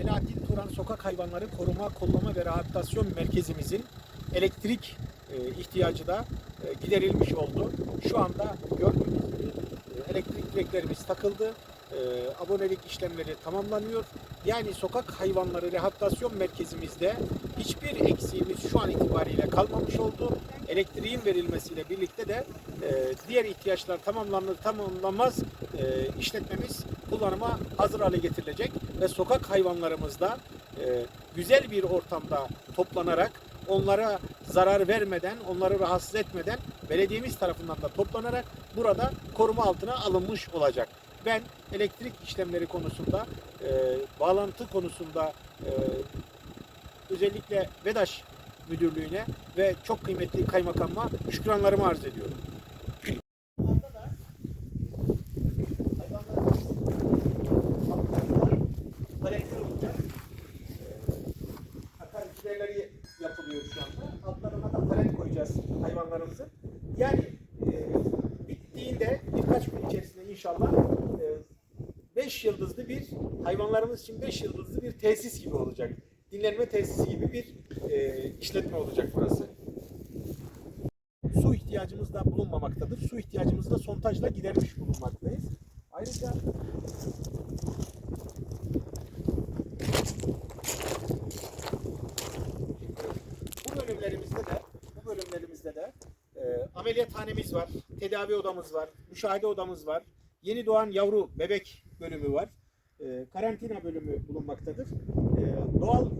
Selahattin Turan Sokak Hayvanları Koruma, Kollama ve Rehabilitasyon Merkezimizin elektrik e, ihtiyacı da e, giderilmiş oldu. Şu anda gördüğünüz gibi e, elektrik direklerimiz takıldı. Abonelik işlemleri tamamlanıyor. Yani sokak hayvanları rehabilitasyon merkezimizde hiçbir eksiğimiz şu an itibariyle kalmamış oldu. Elektriğin verilmesiyle birlikte de diğer ihtiyaçlar tamamlanır tamamlanmaz işletmemiz kullanıma hazır hale getirilecek ve sokak hayvanlarımızda e, güzel bir ortamda toplanarak onlara zarar vermeden, onları rahatsız etmeden belediyemiz tarafından da toplanarak burada koruma altına alınmış olacak. Ben elektrik işlemleri konusunda, e, bağlantı konusunda e, özellikle VEDAŞ müdürlüğüne ve çok kıymetli kaymakamıma şükranlarımı arz ediyorum. Koyacağız hayvanlarımızın. Yani e, bittiğinde birkaç gün içerisinde inşallah 5 yıldızlı bir hayvanlarımız için 5 yıldızlı bir tesis gibi olacak. Dinlenme tesisi gibi bir e, işletme olacak burası. Su ihtiyacımız da bulunmamaktadır. Su ihtiyacımızı da sontajla gidermiş bulunmaktayız. Ayrıca bu bölümlerimizde de bu e, ameliyathanemiz var, tedavi odamız var, müşahede odamız var, yeni doğan yavru bebek bölümü var, e, karantina bölümü bulunmaktadır. E, doğal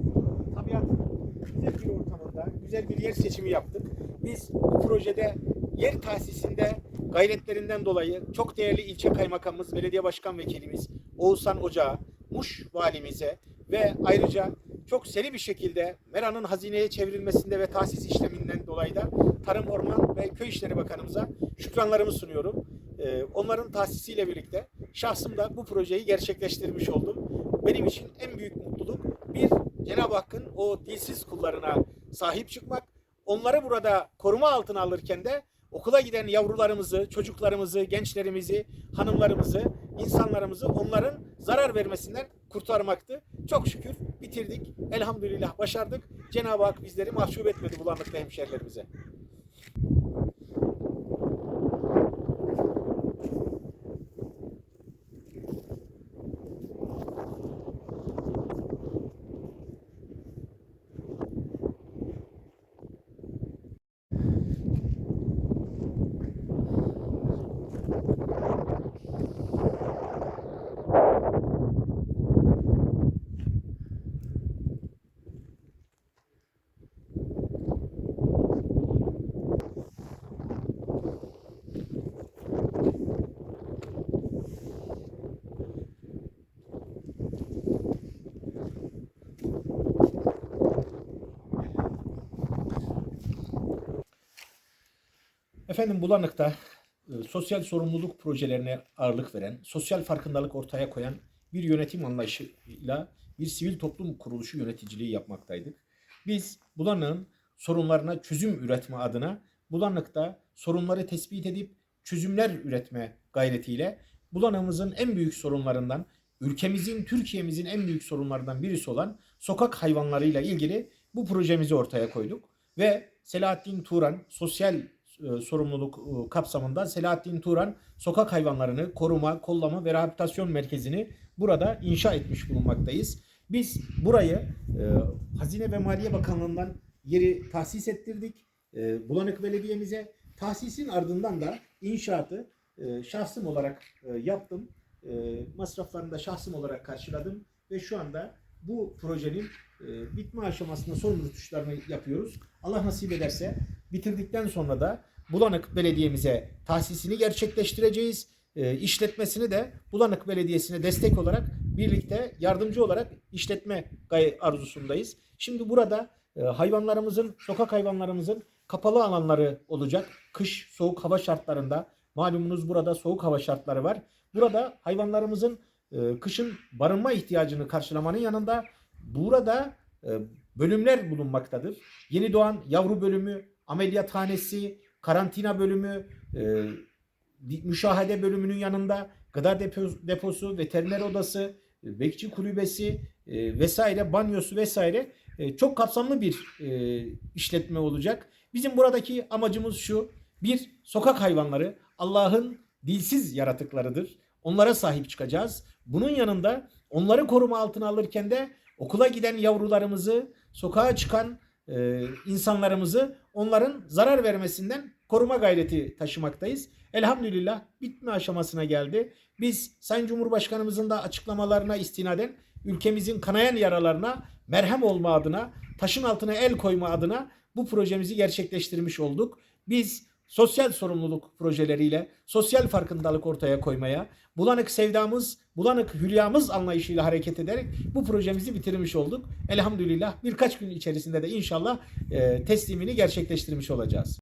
tabiatın güzel bir ortamında güzel bir yer seçimi yaptık. Biz bu projede yer tahsisinde gayretlerinden dolayı çok değerli ilçe kaymakamımız, belediye başkan vekilimiz Oğuzhan Ocağı, Muş valimize ve ayrıca çok seri bir şekilde Mera'nın hazineye çevrilmesinde ve tahsis işleminden dolayı da Tarım Orman ve Köy İşleri Bakanımıza şükranlarımı sunuyorum. Ee, onların tahsisiyle birlikte şahsım da bu projeyi gerçekleştirmiş oldum. Benim için en büyük mutluluk bir Cenab-ı Hakk'ın o dilsiz kullarına sahip çıkmak, onları burada koruma altına alırken de okula giden yavrularımızı, çocuklarımızı, gençlerimizi, hanımlarımızı, insanlarımızı onların zarar vermesinden kurtarmaktı. Çok şükür bitirdik. Elhamdülillah başardık. Cenab-ı Hak bizleri mahcup etmedi bulanıklı hemşerilerimize. Efendim Bulanık'ta e, sosyal sorumluluk projelerine ağırlık veren, sosyal farkındalık ortaya koyan bir yönetim anlayışıyla bir sivil toplum kuruluşu yöneticiliği yapmaktaydık. Biz Bulanık'ın sorunlarına çözüm üretme adına Bulanık'ta sorunları tespit edip çözümler üretme gayretiyle Bulanık'ımızın en büyük sorunlarından, ülkemizin, Türkiye'mizin en büyük sorunlarından birisi olan sokak hayvanlarıyla ilgili bu projemizi ortaya koyduk. Ve Selahattin Turan sosyal sorumluluk e, kapsamında Selahattin Turan sokak hayvanlarını koruma, kollama ve rehabilitasyon merkezini burada inşa etmiş bulunmaktayız. Biz burayı e, Hazine ve Maliye Bakanlığı'ndan yeri tahsis ettirdik. E, Bulanık Belediye'mize tahsisin ardından da inşaatı e, şahsım olarak e, yaptım. E, masraflarını da şahsım olarak karşıladım ve şu anda bu projenin e, bitme aşamasında son rütuşlarını yapıyoruz. Allah nasip ederse bitirdikten sonra da Bulanık Belediye'mize tahsisini gerçekleştireceğiz. E, işletmesini de Bulanık Belediyesi'ne destek olarak birlikte yardımcı olarak işletme arzusundayız. Şimdi burada e, hayvanlarımızın, sokak hayvanlarımızın kapalı alanları olacak. Kış, soğuk hava şartlarında malumunuz burada soğuk hava şartları var. Burada hayvanlarımızın e, kışın barınma ihtiyacını karşılamanın yanında burada e, bölümler bulunmaktadır. Yeni doğan yavru bölümü, ameliyathanesi, karantina bölümü, e, müşahede bölümünün yanında gıda depo- deposu, veteriner odası e, bekçi kulübesi e, vesaire, banyosu vesaire çok kapsamlı bir işletme olacak. Bizim buradaki amacımız şu. Bir, sokak hayvanları Allah'ın dilsiz yaratıklarıdır. Onlara sahip çıkacağız. Bunun yanında onları koruma altına alırken de okula giden yavrularımızı, sokağa çıkan e, insanlarımızı onların zarar vermesinden koruma gayreti taşımaktayız. Elhamdülillah bitme aşamasına geldi. Biz Sayın Cumhurbaşkanımızın da açıklamalarına istinaden ülkemizin kanayan yaralarına merhem olma adına, taşın altına el koyma adına bu projemizi gerçekleştirmiş olduk. Biz sosyal sorumluluk projeleriyle sosyal farkındalık ortaya koymaya, bulanık sevdamız, bulanık hülyamız anlayışıyla hareket ederek bu projemizi bitirmiş olduk. Elhamdülillah birkaç gün içerisinde de inşallah e, teslimini gerçekleştirmiş olacağız.